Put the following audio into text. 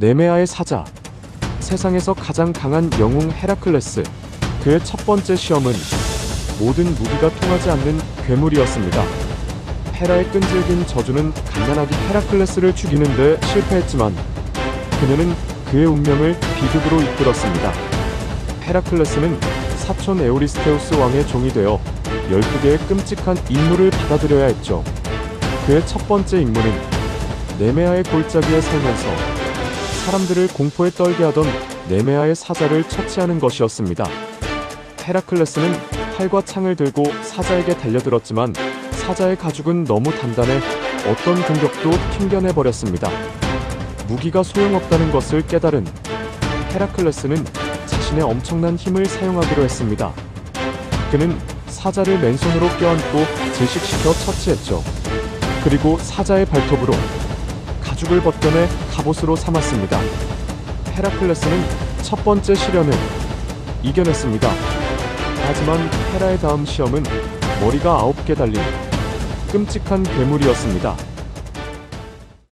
네메아의 사자. 세상에서 가장 강한 영웅 헤라클레스. 그의 첫 번째 시험은 모든 무기가 통하지 않는 괴물이었습니다. 헤라의 끈질긴 저주는 갓난아기 헤라클레스를 죽이는 데 실패했지만 그녀는 그의 운명을 비극으로 이끌었습니다. 헤라클레스는 사촌 에오리스테우스 왕의 종이 되어 12개의 끔찍한 임무를 받아들여야 했죠. 그의 첫 번째 임무는 네메아의 골짜기에 살면서 사람들을 공포에 떨게 하던 네메아의 사자를 처치하는 것이었습니다. 헤라클레스는 활과 창을 들고 사자에게 달려들었지만 사자의 가죽은 너무 단단해 어떤 공격도 튕겨내 버렸습니다. 무기가 소용없다는 것을 깨달은 헤라클레스는 자신의 엄청난 힘을 사용하기로 했습니다. 그는 사자를 맨손으로 껴안고 질식시켜 처치했죠. 그리고 사자의 발톱으로 가죽을 벗겨내 갑옷으로 삼았습니다. 헤라클레스는 첫 번째 시련을 이겨냈습니다. 하지만 헤라의 다음 시험은 머리가 아홉 개 달린 끔찍한 괴물이었습니다.